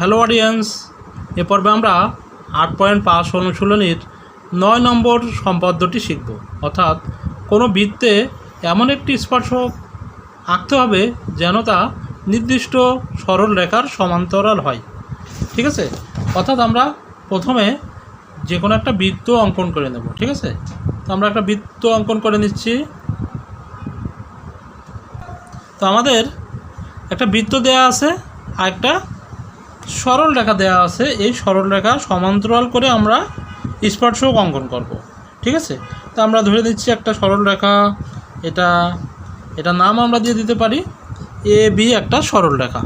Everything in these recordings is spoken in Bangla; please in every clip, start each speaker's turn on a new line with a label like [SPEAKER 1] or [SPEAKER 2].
[SPEAKER 1] হ্যালো অডিয়েন্স, এ পর্বে আমরা আট পয়েন্ট পাঁচ অনুশীলনীর নয় নম্বর সম্পদ্যটি শিখব। অর্থাৎ কোনো বৃত্তে এমন একটি স্পর্শক আঁকতে হবে যেন তা নির্দিষ্ট সরল রেখার সমান্তরাল হয়। ঠিক আছে? অর্থাৎ আমরা প্রথমে যে কোনো একটা বৃত্ত অঙ্কন করে নেব, ঠিক আছে? তো আমরা একটা বৃত্ত অঙ্কন করে নিচ্ছি। তো আমাদের একটা বৃত্ত দেয়া আছে আর একটা সরল রেখা দেওয়া আছে, এই সরল রেখা সমান্তরাল করে আমরা স্পর্শক অঙ্কন করব, ঠিক আছে? তো আমরা ধরে দিচ্ছি একটা সরল রেখা, এটা এটা নাম আমরা দিয়ে দিতে পারি, এ বি একটা সরল রেখা,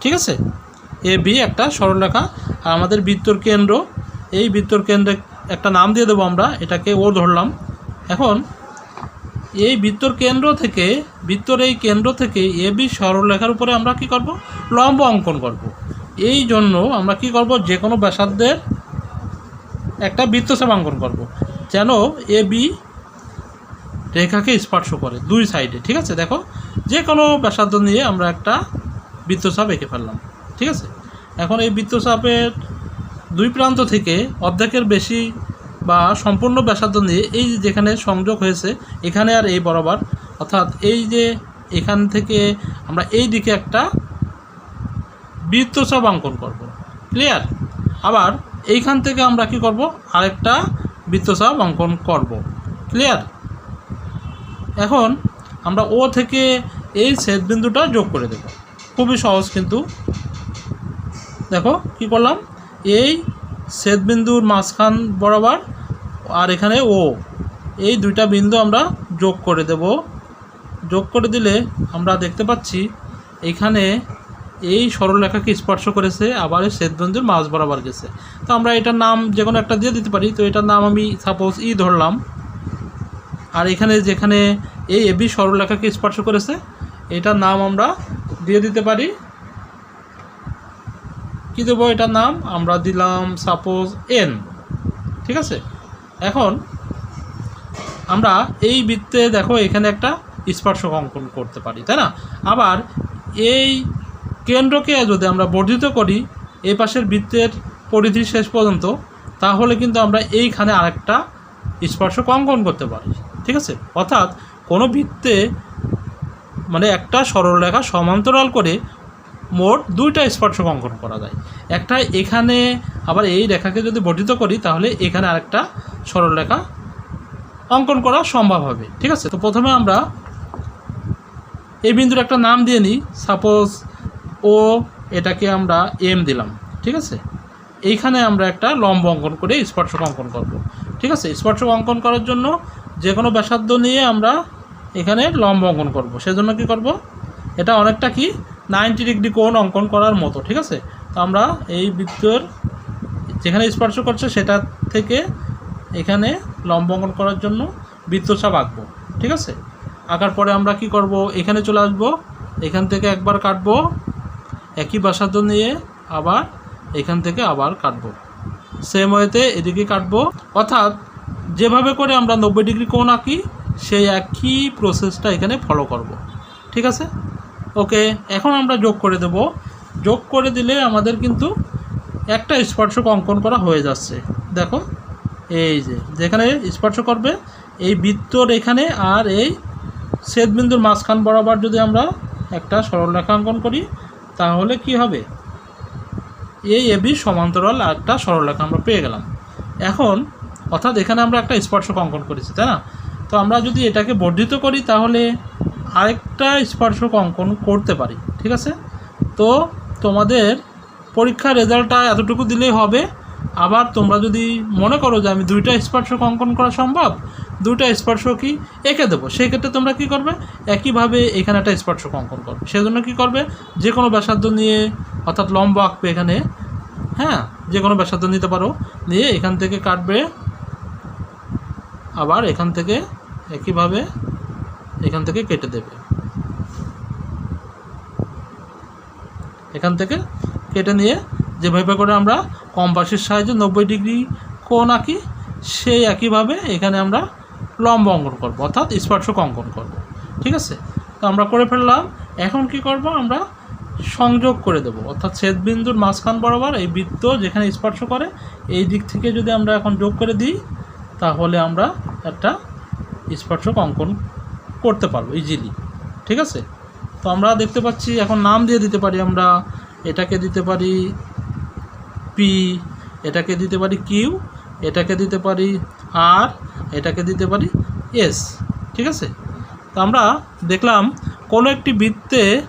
[SPEAKER 1] ঠিক আছে? এ বি একটা সরল রেখা, আর আমাদের বৃত্তর কেন্দ্র, এই বৃত্তর কেন্দ্রে একটা নাম দিয়ে দেবো আমরা, এটাকে ও ধরলাম। এখন, এই বৃত্তর কেন্দ্র থেকে, বৃত্তর এই কেন্দ্র থেকে এ বি সরলরেখার উপরে আমরা কি করব? লম্ব অঙ্কন করব। এই জন্য আমরা কি করব? যে কোনো ব্যাসার্ধের একটা বৃত্তচাপ অঙ্কন করব। যেন এ, বি রেখাকে স্পর্শ করে দুই সাইডে, ঠিক আছে? দেখো যে কোনো ব্যাসার্ধ নিয়ে আমরা একটা বৃত্তচাপ এঁকে ফেললাম, ঠিক আছে? এখন এই বৃত্তচাপের দুই প্রান্ত থেকে অর্ধেকের বেশি বা সম্পূর্ণ ব্যাসার্ধ নিয়ে এই যেখানে সংযোগ হয়েছে, এখানে আর এই বরাবর, অর্থাৎ এই যে এখান থেকে আমরা এই দিকে একটা বৃত্তচাপ অঙ্কন করব। ক্লিয়ার আবার এইখান থেকে আমরা কি করব? আরেকটা বৃত্তচাপ অঙ্কন করব। ক্লিয়ার এখন আমরা ও থেকে এই ছেদবিন্দুটা যোগ করে দেব। খুবই সহজ কিন্তু। দেখো, কি করলাম? এই ছেদবিন্দুর মাঝখান বরাবর আর এখানে ও এই দুইটা বিন্দু আমরা যোগ করে দেব। যোগ করে দিলে আমরা দেখতে পাচ্ছি এখানে এই সরলরেখাকে স্পর্শ করেছে আবার এই ছেদবিন্দুর মাঝ বরাবর গেছে। তো আমরা এটার নাম যে কোনো একটা দিয়ে দিতে পারি, তো এটার নাম আমি সাপোজ ই ধরলাম। আর এখানে যেখানে এই এবি সরলরেখাকে স্পর্শ করেছে, এটার নাম আমরা দিয়ে দিতে পারি। কী দেবো এটার নাম? আমরা দিলাম সাপোজ এন ঠিক আছে? এখন আমরা এই বৃত্তে দেখো এখানে একটা স্পর্শক অঙ্কন করতে পারি, তাই না? আবার এই কেন্দ্রকে যদি আমরা বর্ধিত করি এই পাশের বৃত্তের পরিধি শেষ পর্যন্ত, তাহলে কিন্তু আমরা এইখানে আরেকটা স্পর্শক অঙ্কন করতে পারি। ঠিক আছে? অর্থাৎ কোনো বৃত্তে মানে একটা সরলরেখা সমান্তরাল করে মোট দুইটা স্পর্শক অঙ্কন করা যায়। একটা এখানে আবার এই রেখাকে যদি বর্ধিত করি, তাহলে এখানে আরেকটা সরলরেখা অঙ্কন করা সম্ভব হবে। ঠিক আছে? তো প্রথমে আমরা এই বিন্দুর একটা নাম দিয়ে নিই। সাপোজ ও এটাকে আমরা এম দিলাম, ঠিক আছে? এইখানে আমরা একটা লম্ব অঙ্কন করে স্পর্শক অঙ্কন করব, ঠিক আছে? স্পর্শক অঙ্কন করার জন্য যে কোনো ব্যাসার্ধ নিয়ে আমরা এখানে লম্ব অঙ্কন করব। সেজন্য কি করব? এটা অনেকটা কি? নাইনটি ডিগ্রি কোণ অঙ্কন করার মতো, ঠিক আছে? তো আমরা এই বৃত্তর যেখানে স্পর্শ করছে সেটা থেকে এখানে লম্ব অঙ্কন করার জন্য বৃত্তচাপ আঁকবো, ঠিক আছে? আঁকার পরে আমরা কি করব? এখানে চলে আসব, এখান থেকে একবার কাটবো একই ব্যাসার্ধ নিয়ে আবার এখান থেকে আবার কাটবো। সেম ওয়েতে এদিকে কাটবো। অর্থাৎ যেভাবে করে আমরা নব্বই ডিগ্রি কোণ আঁকি, সেই একই প্রসেসটা এখানে ফলো করব। ঠিক আছে? ওকে, এখন আমরা যোগ করে দেব। যোগ করে দিলে আমাদের কিন্তু একটা স্পর্শক অঙ্কন করা হয়ে যাচ্ছে। দেখো, এই যে, যেখানে স্পর্শ করবে, এই বৃত্তর এখানে আর এই ছেদবিন্দুর মাঝখান বরাবর যদি আমরা একটা সরলরেখা অঙ্কন করি তাহলে কি হবে? এই এবি সমান্তরাল একটা সরলরেখা আমরা পেয়ে গেলাম। এখন, অর্থাৎ এখানে আমরা একটা স্পর্শক অঙ্কন করেছি, তাই না? তো আমরা যদি এটাকে বর্ধিত করি, তাহলে আরেকটা স্পর্শক অঙ্কন করতে পারি, ঠিক আছে? তো তোমাদের পরীক্ষার রেজাল্টটা এতটুকু দিলেই হবে। আবার তোমরা যদি মনে করো যে আমি দুইটা স্পর্শক অঙ্কন করা সম্ভব দুইটা স্পর্শকই এঁকে দেবো। সেই ক্ষেত্রে তোমরা কী করবে? একইভাবে এখানে একটা স্পর্শক অঙ্কন করবে। সেজন্য কী করবে? যে কোনো ব্যাসার্ধ নিয়ে, অর্থাৎ লম্ব আঁকবে এখানে হ্যাঁ? যে কোনো ব্যাসার্ধ নিতে পারো। নিয়ে এখান থেকে কাটবে, আবার এখান থেকে একইভাবে এখান থেকে কেটে দেবে। এখান থেকে কেটে নিয়ে যেভাবে করে আমরা কম্পাসের সাহায্যে নব্বই ডিগ্রি কোণ আঁকি, সেই একইভাবে এখানে আমরা লম্ব অঙ্কন করব, অর্থাৎ স্পর্শক অঙ্কন করব, ঠিক আছে? তো আমরা করে ফেললাম, এখন কি করব আমরা সংযোগ করে দেবো, অর্থাৎ ছেদবিন্দুর মাঝখান বরাবর এই বৃত্ত যেখানে স্পর্শ করে, এই দিক থেকে যদি আমরা এখন যোগ করে দিই, তাহলে আমরা একটা স্পর্শক অঙ্কন করতে পারব ইজিলি ঠিক আছে? তো আমরা দেখতে পাচ্ছি, এখন নাম দিয়ে দিতে পারি আমরা, এটাকে দিতে পারি পি এটাকে দিতে পারি কিউ এটাকে দিতে পারি আর এটাকে দিতে পারি? এস ঠিক আছে? তো আমরা দেখলাম কোনো একটি বৃত্তে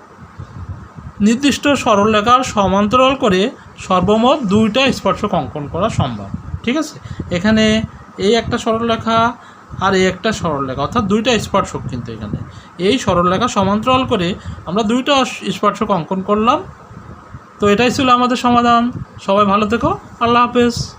[SPEAKER 1] নির্দিষ্ট সরলরেখার সমান্তরাল করে সর্বমোট দুইটা স্পর্শক অঙ্কন করা সম্ভব। ঠিক আছে? এখানে এই একটা সরলরেখা আর এই একটা সরলরেখা, অর্থাৎ দুইটা স্পর্শক কিন্তু এখানে। এই সরলরেখা সমান্তরাল করে আমরা দুইটা স্পর্শক অঙ্কন করলাম। তো এটাই ছিল আমাদের সমাধান। সবাই ভালো থেকো। আল্লাহ হাফেজ।